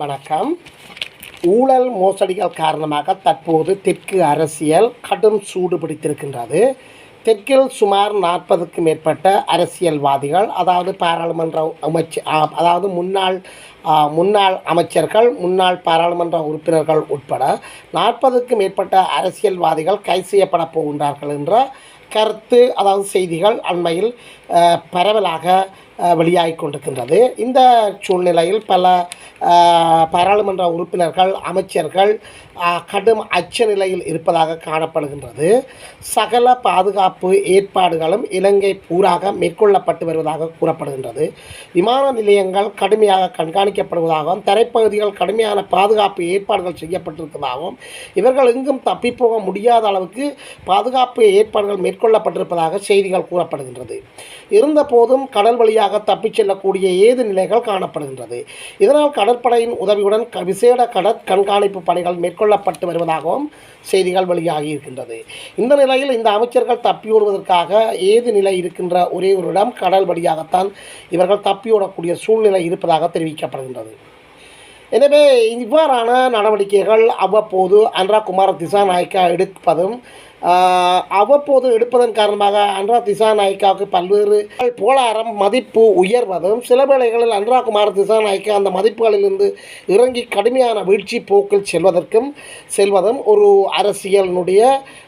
வணக்கம். ஊழல் மோசடிகள் காரணமாக தற்போது தெற்கு அரசியல் கடும் சூடு பிடித்திருக்கின்றது. தெற்கில் சுமார் நாற்பதுக்கு மேற்பட்ட அரசியல்வாதிகள் அதாவது பாராளுமன்ற அமைச்சு அதாவது முன்னாள் முன்னாள் அமைச்சர்கள் முன்னாள் பாராளுமன்ற உறுப்பினர்கள் உட்பட நாற்பதுக்கு மேற்பட்ட அரசியல்வாதிகள் கைது செய்யப்பட போகின்றார்கள் என்ற கருத்து அதாவது செய்திகள் அண்மையில் பரவலாக வெளியாகி வெளியாகிக் கொண்டிருக்கின்றது. இந்த சூழ்நிலையில் பல பாராளுமன்ற உறுப்பினர்கள் அமைச்சர்கள் கடும் அச்ச நிலையில் இருப்பதாக காணப்படுகின்றது. சகல பாதுகாப்பு ஏற்பாடுகளும் இலங்கை பூராக மேற்கொள்ளப்பட்டு வருவதாக கூறப்படுகின்றது. விமான நிலையங்கள் கடுமையாக கண்காணிக்கப்படுவதாகவும் தரைப்பகுதிகள் கடுமையான பாதுகாப்பு ஏற்பாடுகள் செய்யப்பட்டிருப்பதாகவும் இவர்கள் எங்கும் தப்பிப்போக முடியாத அளவுக்கு பாதுகாப்பு ஏற்பாடுகள் மேற்கொள்ளப்பட்டிருப்பதாக செய்திகள் கூறப்படுகின்றது. இருந்தபோதும் கடல் வழியாக தப்பிச் செல்லக்கூடிய ஏது நிலைகள் காணப்படுகின்றது. இதனால் கடற்படையின் உதவியுடன் விசேட கடற் கண்காணிப்பு பணிகள் மேற்கொள்ளப்பட்டு வருவதாகவும் செய்திகள் வெளியாகி இருக்கின்றது இந்த நிலையில் இந்த அமைச்சர்கள் தப்பியோடுவதற்காக ஏது நிலை இருக்கின்ற ஒரே ஒரு இடம் கடல் வழியாகத்தான் இவர்கள் தப்பியோடக்கூடிய சூழ்நிலை இருப்பதாக தெரிவிக்கப்படுகின்றது. எனவே இவ்வாறான நடவடிக்கைகள் அவ்வப்போது அன்ரா குமார திசாநாயக்கா எடுப்பதும் அவ்வப்போது எடுப்பதன் காரணமாக அன்ரா திசாநாயக்காவுக்கு பல்வேறு போலாரம் மதிப்பு உயர்வதும் சில வேளைகளில் அன்ரா குமார் திசாநாயக்கா அந்த மதிப்புகளிலிருந்து இறங்கி கடுமையான வீழ்ச்சி போக்கில் செல்வதற்கும் செல்வதும் ஒரு அரசியலினுடைய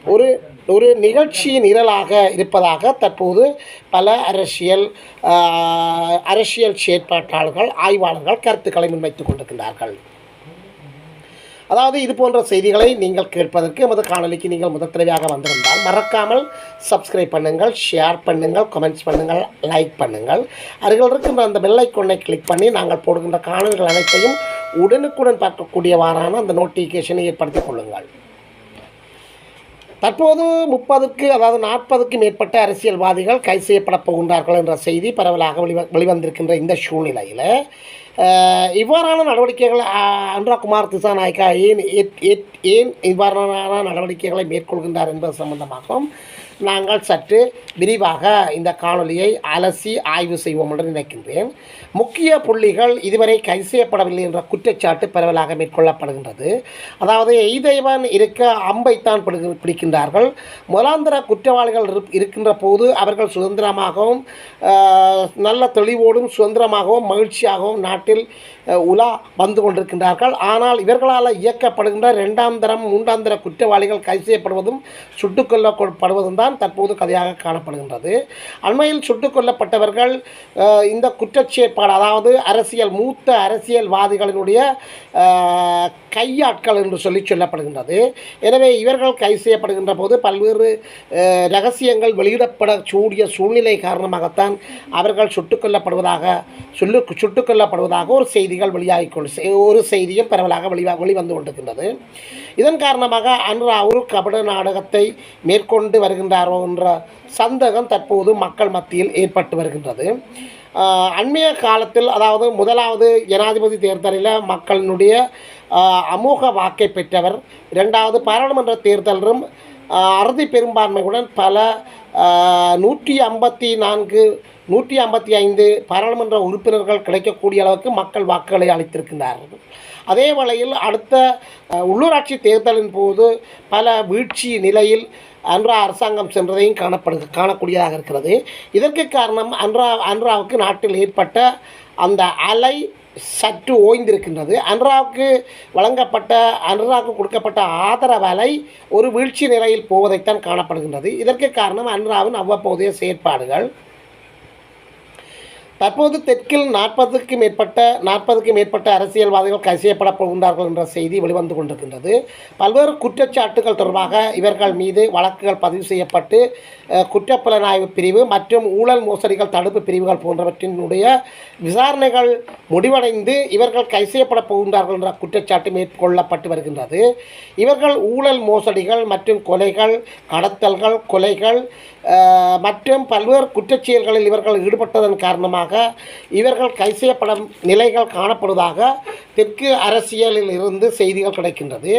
ஒரு ஒரு நிகழ்ச்சி நிரலாக இருப்பதாக தற்போது பல அரசியல் அரசியல் செயற்பாட்டாளர்கள் ஆய்வாளர்கள் கருத்துக்களை முன்வைத்துக் கொண்டிருக்கின்றார்கள். அதாவது இது போன்ற செய்திகளை நீங்கள் கேட்பதற்கு எமது காணொலிக்கு நீங்கள் முதல் தடவையாக வந்திருந்தால் மறக்காமல் சப்ஸ்கிரைப் பண்ணுங்கள் ஷேர் பண்ணுங்கள் கமெண்ட்ஸ் பண்ணுங்கள் லைக் பண்ணுங்கள். அருகில் இருக்கின்ற அந்த பெல்லைக்கொன்னை கிளிக் பண்ணி நாங்கள் போடுகின்ற காணொலிகள் அனைத்தையும் உடனுக்குடன் பார்க்கக்கூடியவாறான அந்த நோட்டிஃபிகேஷனை ஏற்படுத்திக் கொள்ளுங்கள். தற்போது முப்பதுக்கு அதாவது நாற்பதுக்கு மேற்பட்ட அரசியல்வாதிகள் கைது செய்யப்பட போகின்றார்கள் என்ற செய்தி பரவலாக வெளிவ வெளிவந்திருக்கின்ற இந்த சூழ்நிலையில் இவ்வாறான நடவடிக்கைகள் அஹ், அனுரா குமார் திசாநாயக்கா ஏன் ஏன் இவ்வாறான நடவடிக்கைகளை மேற்கொள்கின்றார் என்பது சம்பந்தமாகவும் நாங்கள் சற்று விரிவாக இந்த காணொலியை அலசி ஆய்வு செய்வோம் என்று நினைக்கின்றேன். முக்கிய புள்ளிகள் இதுவரை கைது செய்யப்படவில்லை என்ற குற்றச்சாட்டு பரவலாக மேற்கொள்ளப்படுகின்றது. அதாவது எய்தேவன் இருக்க அம்பைத்தான் பிடிக்கின்றார்கள். முதலாந்திர குற்றவாளிகள் இருப்- இருக்கின்ற போது அவர்கள் சுதந்திரமாகவும் நல்ல தெளிவோடும் சுதந்திரமாகவும் மகிழ்ச்சியாகவும் நாட்டில் உலா வந்து கொண்டிருக்கின்றார்கள். ஆனால் இவர்களால் இயக்கப்படுகின்ற இரண்டாம் தரம் மூன்றாம் தர குற்றவாளிகள் கைது செய்யப்படுவதும் சுட்டுக் கொல்லப்படுவதும் தான் தான் தற்போது கதையாக காணப்படுகின்றது. அண்மையில் சுட்டுக் கொல்லப்பட்டவர்கள் இந்த குற்றச்செயற்பாடு அதாவது அரசியல் மூத்த அரசியல்வாதிகளினுடைய கையாட்கள் என்று சொல்லி சொல்லப்படுகின்றது. எனவே இவர்கள் கைது செய்யப்படுகின்ற போது பல்வேறு ரகசியங்கள் வெளியிடப்படக்கூடிய சூழ்நிலை காரணமாகத்தான் அவர்கள் சுட்டுக் கொல்லப்படுவதாக சொல்லு சுட்டுக் கொல்லப்படுவதாக ஒரு செய்திகள் வெளியாகி ஒரு செய்தியும் பரவலாக வெளிவா வெளிவந்து கொண்டிருக்கின்றது. இதன் காரணமாக அன்று ஒரு கபட நாடகத்தை மேற்கொண்டு வருகின்ற வருகின்றாரோ என்ற சந்தேகம் தற்போது மக்கள் மத்தியில் ஏற்பட்டு வருகின்றது. அண்மைய காலத்தில் அதாவது முதலாவது ஜனாதிபதி தேர்தலில் மக்களினுடைய அமோக வாக்கை பெற்றவர் இரண்டாவது பாராளுமன்ற தேர்தலிலும் அறுதி பெரும்பான்மையுடன் பல நூற்றி ஐம்பத்தி நான்கு நூற்றி ஐம்பத்தி ஐந்து பாராளுமன்ற உறுப்பினர்கள் கிடைக்கக்கூடிய அளவுக்கு மக்கள் வாக்குகளை அளித்திருக்கின்றார்கள். அதே வேளையில் அடுத்த உள்ளூராட்சி தேர்தலின் போது பல வீழ்ச்சி நிலையில் அன்ரா அரசாங்கம் சென்றதையும் காணப்படு காணக்கூடியதாக இருக்கிறது. இதற்கு காரணம் அன்ரா அன்ராவுக்கு நாட்டில் ஏற்பட்ட அந்த அலை சற்று ஓய்ந்திருக்கின்றது. அன்ராவுக்கு வழங்கப்பட்ட அன்ராவுக்கு கொடுக்கப்பட்ட ஆதரவலை ஒரு வீழ்ச்சி நிலையில் போவதைத்தான் காணப்படுகின்றது. இதற்கு காரணம் அன்ராவின் அவ்வப்போதைய செயற்பாடுகள். தற்போது தெற்கில் நாற்பதுக்கு மேற்பட்ட நாற்பதுக்கு மேற்பட்ட அரசியல்வாதிகள் கைது போகின்றார்கள் என்ற செய்தி வெளிவந்து கொண்டிருக்கின்றது. பல்வேறு குற்றச்சாட்டுகள் தொடர்பாக இவர்கள் மீது வழக்குகள் பதிவு செய்யப்பட்டு குற்றப்புலனாய்வு பிரிவு மற்றும் ஊழல் மோசடிகள் தடுப்பு பிரிவுகள் போன்றவற்றினுடைய விசாரணைகள் முடிவடைந்து இவர்கள் கை செய்யப்பட போகின்றார்கள் என்ற குற்றச்சாட்டு மேற்கொள்ளப்பட்டு வருகின்றது. இவர்கள் ஊழல் மோசடிகள் மற்றும் கொலைகள் கடத்தல்கள் கொலைகள் மற்றும் பல்வேறு குற்றச்செயல்களில் இவர்கள் ஈடுபட்டதன் காரணமாக இவர்கள் கை செய்யப்படும் நிலைகள் காணப்படுவதாக தெற்கு அரசியலில் இருந்து செய்திகள் கிடைக்கின்றது.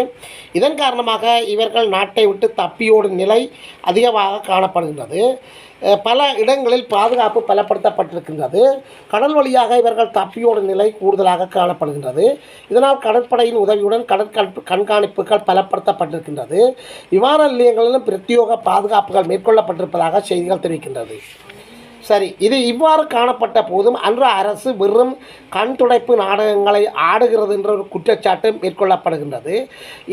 இதன் காரணமாக இவர்கள் நாட்டை விட்டு தப்பியோடும் நிலை அதிகமாக காணப்படுகின்றது. பல இடங்களில் பாதுகாப்பு பலப்படுத்தப்பட்டிருக்கின்றது. கடல் வழியாக இவர்கள் தப்பியோட நிலை கூடுதலாக காணப்படுகின்றது. இதனால் கடற்படையின் உதவியுடன் கடற்கண் கண்காணிப்புகள் பலப்படுத்தப்பட்டிருக்கின்றது. விமான நிலையங்களிலும் பிரத்யோக பாதுகாப்புகள் மேற்கொள்ளப்பட்டிருப்பதாக செய்திகள் தெரிவிக்கின்றது. சரி இது இவ்வாறு காணப்பட்ட போதும் அன்று அரசு வெறும் கண் துடைப்பு நாடகங்களை ஆடுகிறது என்ற ஒரு குற்றச்சாட்டு மேற்கொள்ளப்படுகின்றது.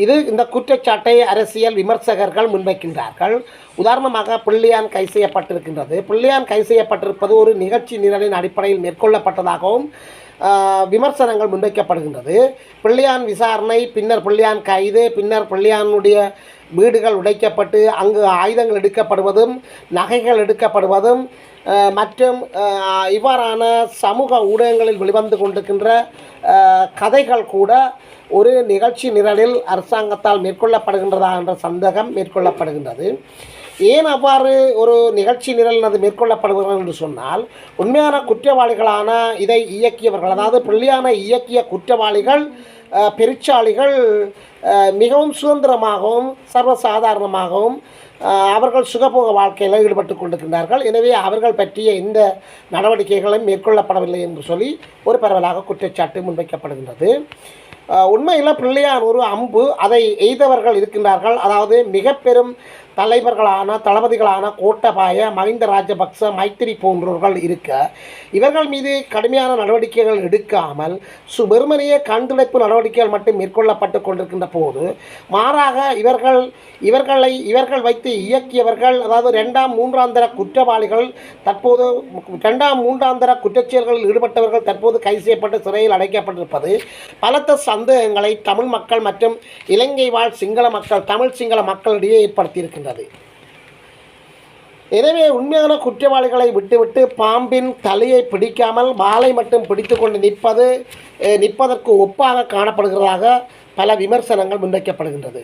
இது இந்த குற்றச்சாட்டை அரசியல் விமர்சகர்கள் முன்வைக்கின்றார்கள். உதாரணமாக பிள்ளையான் கை செய்யப்பட்டிருக்கின்றது. பிள்ளையான் கை செய்யப்பட்டிருப்பது ஒரு நிகழ்ச்சி நிரலின் அடிப்படையில் மேற்கொள்ளப்பட்டதாகவும் விமர்சனங்கள் முன்வைக்கப்படுகின்றது. பிள்ளையான் விசாரணை பின்னர் பிள்ளையான் கைது பின்னர் பிள்ளையானுடைய வீடுகள் உடைக்கப்பட்டு அங்கு ஆயுதங்கள் எடுக்கப்படுவதும் நகைகள் எடுக்கப்படுவதும் மற்றும் இவ்வாறான சமூக ஊடகங்களில் வெளிவந்து கொண்டிருக்கின்ற கதைகள் கூட ஒரு நிகழ்ச்சி நிரலில் அரசாங்கத்தால் மேற்கொள்ளப்படுகின்றதா என்ற சந்தேகம் மேற்கொள்ளப்படுகின்றது. ஏன் அவ்வாறு ஒரு நிகழ்ச்சி நிரல் அது மேற்கொள்ளப்படுகிறது என்று சொன்னால் உண்மையான குற்றவாளிகளான இதை இயக்கியவர்கள் அதாவது பிள்ளையான இயக்கிய குற்றவாளிகள் பெருச்சாளிகள் மிகவும் சுதந்திரமாகவும் சர்வசாதாரணமாகவும் அவர்கள் சுகபோக வாழ்க்கையில் ஈடுபட்டு கொண்டிருக்கின்றார்கள். எனவே அவர்கள் பற்றிய எந்த நடவடிக்கைகளும் மேற்கொள்ளப்படவில்லை என்று சொல்லி ஒரு பரவலாக குற்றச்சாட்டு முன்வைக்கப்படுகின்றது. உண்மையில் பிள்ளையார் ஒரு அம்பு அதை எய்தவர்கள் இருக்கின்றார்கள். அதாவது மிக பெரும் தலைவர்களான தளபதிகளான கோட்டபாய மஹிந்த ராஜபக்ச மைத்திரி போன்றவர்கள் இருக்க இவர்கள் மீது கடுமையான நடவடிக்கைகள் எடுக்காமல் சுபெருமனிய கண்துடைப்பு நடவடிக்கைகள் மட்டும் மேற்கொள்ளப்பட்டு கொண்டிருக்கின்ற போது மாறாக இவர்கள் இவர்களை இவர்கள் வைத்து இயக்கியவர்கள் அதாவது ரெண்டாம் மூன்றாம் தர குற்றவாளிகள் தற்போது ரெண்டாம் மூன்றாம் தர குற்றச்செயல்களில் ஈடுபட்டவர்கள் தற்போது கைது செய்யப்பட்டு சிறையில் அடைக்கப்பட்டிருப்பது பலத்த சந்தேகங்களை தமிழ் மக்கள் மற்றும் இலங்கை வாழ் சிங்கள மக்கள் தமிழ் சிங்கள மக்களிடையே இருந்தது எனவே உண்மையான குற்றவாளிகளை விட்டுவிட்டு பாம்பின் தலையை பிடிக்காமல் மாலை மட்டும் பிடித்து கொண்டு நிற்பது நிற்பதற்கு ஒப்பாக காணப்படுகிறதாக பல விமர்சனங்கள் முன்வைக்கப்படுகின்றது.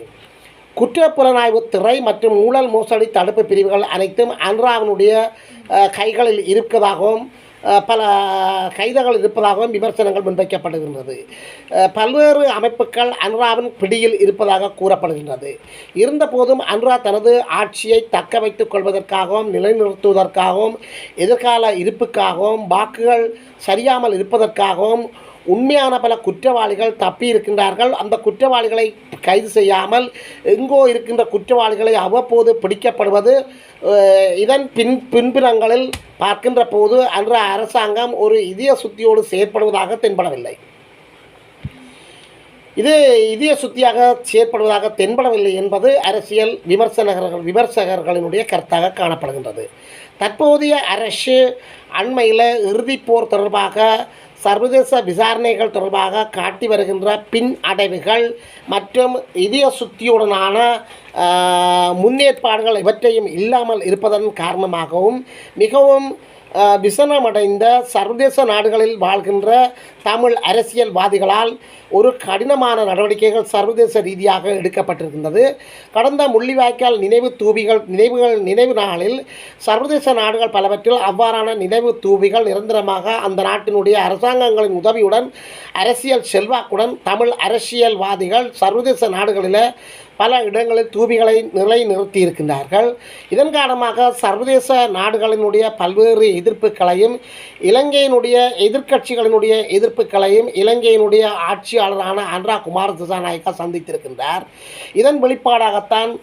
குற்றப்புலனாய்வு துறை மற்றும் ஊழல் மோசடி தடுப்பு பிரிவுகள் அனைத்தும் அன்ராவனுடைய கைகளில் இருப்பதாகவும் பல கைதுகள் இருப்பதாகவும் விமர்சனங்கள் முன்வைக்கப்படுகின்றது. பல்வேறு அமைப்புகள் அன்ராவின் பிடியில் இருப்பதாக கூறப்படுகின்றது. இருந்தபோதும் அன்ரா தனது ஆட்சியை தக்க வைத்துக் கொள்வதற்காகவும் நிலைநிறுத்துவதற்காகவும் எதிர்கால இருப்புக்காகவும் வாக்குகள் சரியாமல் இருப்பதற்காகவும் உண்மையான பல குற்றவாளிகள் தப்பி இருக்கின்றார்கள். அந்த குற்றவாளிகளை கைது செய்யாமல் எங்கோ இருக்கின்ற குற்றவாளிகளை அவ்வப்போது பிடிக்கப்படுவது இதன் பின் பின்புறங்களில் பார்க்கின்ற போது அன்ற அரசாங்கம் ஒரு இதய சுத்தியோடு செயற்படுவதாக தென்படவில்லை. இது இதய சுத்தியாக செயற்படுவதாக தென்படவில்லை என்பது அரசியல் விமர்சனகர்கள் விமர்சகர்களினுடைய கருத்தாக காணப்படுகின்றது. தற்போதைய அரசு அண்மையில் இறுதிப்போர் தொடர்பாக சர்வதேச விசாரணைகள் தொடர்பாக காட்டி வருகின்ற பின் அடைவுகள் மற்றும் இதய சுத்தியுடனான முன்னேற்பாடுகள் இவற்றையும் இல்லாமல் இருப்பதன் காரணமாகவும் மிகவும் விசனமடைந்த சர்வதேச நாடுகளில் வாழ்கின்ற தமிழ் அரசியல்வாதிகளால் ஒரு கடினமான நடவடிக்கைகள் சர்வதேச ரீதியாக எடுக்கப்பட்டிருக்கின்றது. கடந்த முள்ளிவாய்க்கால் நினைவு தூபிகள் நினைவுகள் நினைவு நாளில் சர்வதேச நாடுகள் பலவற்றில் அவ்வாறான நினைவு தூபிகள் நிரந்தரமாக அந்த நாட்டினுடைய அரசாங்கங்களின் உதவியுடன் அரசியல் செல்வாக்குடன் தமிழ் அரசியல்வாதிகள் சர்வதேச நாடுகளில் பல இடங்களில் தூபிகளை நிலை நிறுத்தி இருக்கின்றார்கள் இதன் காரணமாக சர்வதேச நாடுகளினுடைய பல்வேறு எதிர்ப்புகளையும் இலங்கையினுடைய எதிர்க்கட்சிகளினுடைய எதிர்ப்புகளையும் இலங்கையினுடைய ஆட்சியாளரான அன்ரா குமார் திசாநாயக்கா சந்தித்திருக்கின்றார். இதன் வெளிப்பாடாகத்தான்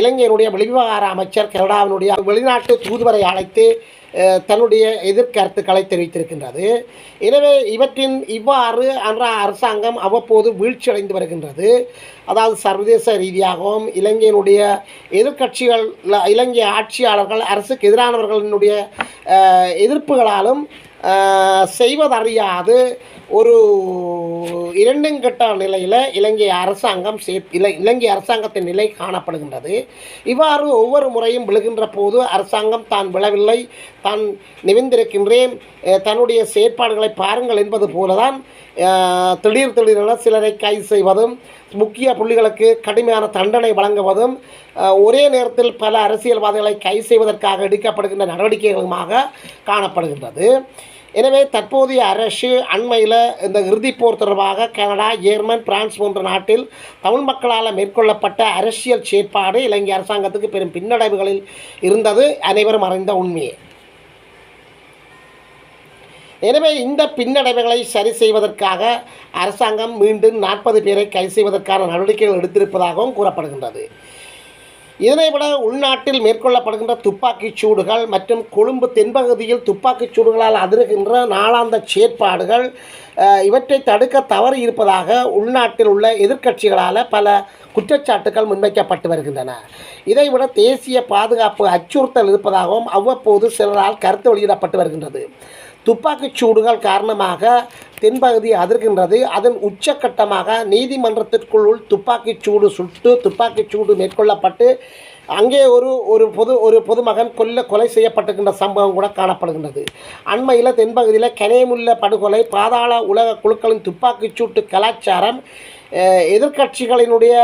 இலங்கையினுடைய வெளிவிவகார அமைச்சர் கனடாவினுடைய வெளிநாட்டு தூதுவரை அழைத்து தன்னுடைய எதிர்கருத்துக்களை தெரிவித்திருக்கின்றது. எனவே இவற்றின் இவ்வாறு அன்ற அரசாங்கம் அவ்வப்போது வீழ்ச்சியடைந்து வருகின்றது. அதாவது சர்வதேச ரீதியாகவும் இலங்கையினுடைய எதிர்க்கட்சிகள் இலங்கை ஆட்சியாளர்கள் அரசுக்கு எதிரானவர்களினுடைய எதிர்ப்புகளாலும் செய்வதறியாது ஒரு இரண்டுங்கட்ட நிலையில் இலங்கை அரசாங்கம் சே இலை இலங்கை அரசாங்கத்தின் நிலை காணப்படுகின்றது. இவ்வாறு ஒவ்வொரு முறையும் விழுகின்ற போது அரசாங்கம் தான் விழவில்லை தான் நிமிர்ந்திருக்கின்றேன். தன்னுடைய செயற்பாடுகளை பாருங்கள் என்பது போலதான் திடீர் திடீரென சிலரை கைது செய்வதும் முக்கிய புள்ளிகளுக்கு கடுமையான தண்டனை வழங்குவதும் ஒரே நேரத்தில் பல அரசியல்வாதிகளை கைது செய்வதற்காக எடுக்கப்படுகின்ற நடவடிக்கைகளுமாக காணப்படுகின்றது. எனவே தற்போதைய அரசு அண்மையில் இந்த இறுதிப்போர் தொடர்பாக கனடா ஜெர்மன் பிரான்ஸ் போன்ற நாட்டில் தமிழ் மக்களால் மேற்கொள்ளப்பட்ட அரசியல் செயற்பாடு இலங்கை அரசாங்கத்துக்கு பெரும் பின்னடைவுகளில் இருந்தது. அனைவரும் அறிந்த உண்மையே. எனவே இந்த பின்னடைவுகளை சரி செய்வதற்காக அரசாங்கம் மீண்டும் நாற்பது பேரை கைது செய்வதற்கான நடவடிக்கைகள் எடுத்திருப்பதாகவும் கூறப்படுகின்றது. இதனைவிட உள்நாட்டில் மேற்கொள்ளப்படுகின்ற துப்பாக்கிச் சூடுகள் மற்றும் கொழும்பு தென்பகுதியில் துப்பாக்கிச் சூடுகளால் அதிர்கின்ற நாளாந்த செயற்பாடுகள் இவற்றை தடுக்க தவறி இருப்பதாக உள்நாட்டில் உள்ள எதிர்க்கட்சிகளால் பல குற்றச்சாட்டுகள் முன்வைக்கப்பட்டு வருகின்றன. இதைவிட தேசிய பாதுகாப்பு அச்சுறுத்தல் இருப்பதாகவும் அவ்வப்போது சிலரால் கருத்து வெளியிடப்பட்டு வருகின்றது. துப்பாக்கிச் சூடுகள் காரணமாக தென்பகுதி அதிர்கின்றது. அதன் உச்சக்கட்டமாக நீதிமன்றத்திற்குள் துப்பாக்கிச் சூடு சுட்டு துப்பாக்கிச் சூடு மேற்கொள்ளப்பட்டு அங்கே ஒரு ஒரு பொது ஒரு பொதுமகன் கொல்ல கொலை செய்யப்பட்டிருக்கின்ற சம்பவம் கூட காணப்படுகின்றது. அண்மையில் தென்பகுதியில் கனேமுல்ல படுகொலை பாதாள உலக குழுக்களின் துப்பாக்கிச் சூட்டு கலாச்சாரம் எதிர்கட்சிகளினுடைய எதிர்க்கட்சிகளினுடைய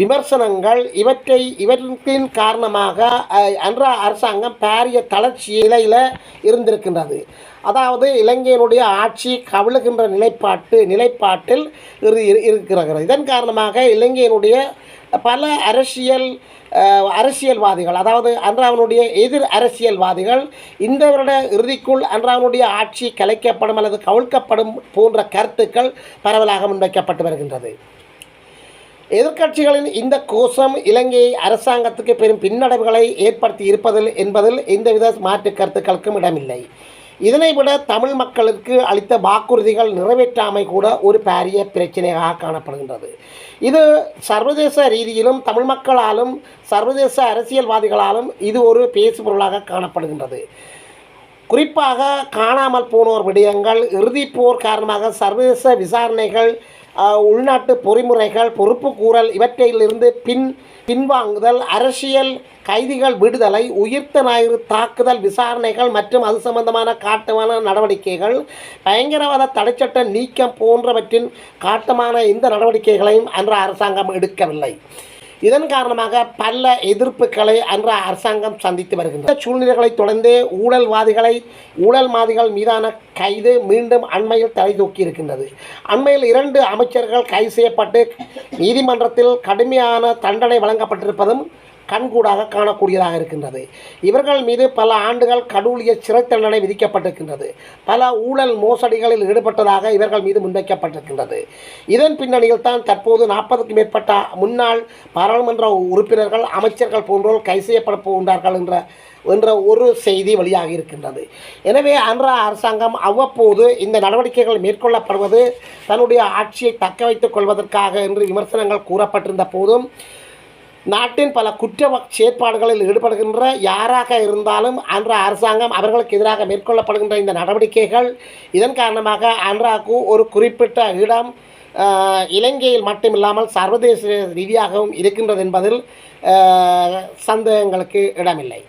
விமர்சனங்கள் இவற்றை இவற்றின் காரணமாக அன்றா அன்ற அரசாங்கம் பாரிய தளர்ச்சி இலையில் இருந்திருக்கின்றது. அதாவது இலங்கையினுடைய ஆட்சி கவிழுகின்ற நிலைப்பாட்டு நிலைப்பாட்டில் இரு இரு- இருக்கிறது. இதன் காரணமாக இலங்கையினுடைய பல அரசியல் அரசியல்வாதிகள் அதாவது அன்றாவனுடைய எதிர் அரசியல்வாதிகள் இந்த வருட இறுதிக்குள் அன்றாவனுடைய ஆட்சி கலைக்கப்படும் அல்லது கவிழ்க்கப்படும் போன்ற கருத்துக்கள் பரவலாக முன்வைக்கப்பட்டு வருகின்றது. எதிர்கட்சிகளின் இந்த கோஷம் இலங்கை அரசாங்கத்துக்கு பெரும் பின்னடைவுகளை ஏற்படுத்தி இருப்பதில் என்பதில் எந்தவித மாற்று கருத்துக்களுக்கும் இடமில்லை. இதனை விட தமிழ் மக்களுக்கு அளித்த வாக்குறுதிகள் நிறைவேற்றாமை கூட ஒரு பாரிய பிரச்சனையாக காணப்படுகின்றது. இது சர்வதேச ரீதியிலும் தமிழ் மக்களாலும் சர்வதேச அரசியல்வாதிகளாலும் இது ஒரு பேசுபொருளாக காணப்படுகின்றது. குறிப்பாக காணாமல் போனோர் விடயங்கள் இறுதிப்போர் காரணமாக சர்வதேச விசாரணைகள் உள்நாட்டு பொறிமுறைகள் பொறுப்பு கூறல் இவற்றையிலிருந்து பின் பின்வாங்குதல் அரசியல் கைதிகள் விடுதலை உயிர்த்த ஞாயிறு தாக்குதல் விசாரணைகள் மற்றும் அது சம்பந்தமான காட்டமான நடவடிக்கைகள் பயங்கரவாத தடைச்சட்ட நீக்கம் போன்றவற்றின் காட்டமான இந்த நடவடிக்கைகளையும் அன்ற அரசாங்கம் எடுக்கவில்லை. இதன் காரணமாக பல எதிர்ப்புகளை அன்ற அரசாங்கம் சந்தித்து வருகின்றது. சூழ்நிலைகளை தொடர்ந்து ஊழல்வாதிகளை ஊழல்வாதிகள் மீதான கைது மீண்டும் அண்மையில் தலை தூக்கி இருக்கின்றது. அண்மையில் இரண்டு அமைச்சர்கள் கைது செய்யப்பட்டு நீதிமன்றத்தில் கடுமையான தண்டனை வழங்கப்பட்டிருப்பதும் கண்கூடாக காணக்கூடியதாக இருக்கின்றது. இவர்கள் மீது பல ஆண்டுகள் கடூழிய சிறை தண்டனை விதிக்கப்பட்டிருக்கின்றது. பல ஊழல் மோசடிகளில் ஈடுபட்டதாக இவர்கள் மீது முன்வைக்கப்பட்டிருக்கின்றது. இதன் பின்னணியில் தான் தற்போது நாற்பதுக்கும் மேற்பட்ட முன்னாள் பாராளுமன்ற உறுப்பினர்கள் அமைச்சர்கள் போன்றோர் கை செய்யப்பட போகின்றார்கள் என்ற என்ற ஒரு செய்தி வழியாக இருக்கின்றது. எனவே அன்றா அரசாங்கம் அவ்வப்போது இந்த நடவடிக்கைகள் மேற்கொள்ளப்படுவது தன்னுடைய ஆட்சியை தக்க வைத்துக் கொள்வதற்காக என்று விமர்சனங்கள் கூறப்பட்டிருந்த போதும் நாட்டின் பல குற்ற செயற்பாடுகளில் ஈடுபடுகின்ற யாராக இருந்தாலும் அன்ற அரசாங்கம் அவர்களுக்கு எதிராக மேற்கொள்ளப்படுகின்ற இந்த நடவடிக்கைகள் இதன் காரணமாக அன்றாக்கு ஒரு குறிப்பிட்ட இடம் இலங்கையில் மட்டுமில்லாமல் சர்வதேச ரீதியாகவும் இருக்கின்றது என்பதில் சந்தேகங்களுக்கு இடமில்லை.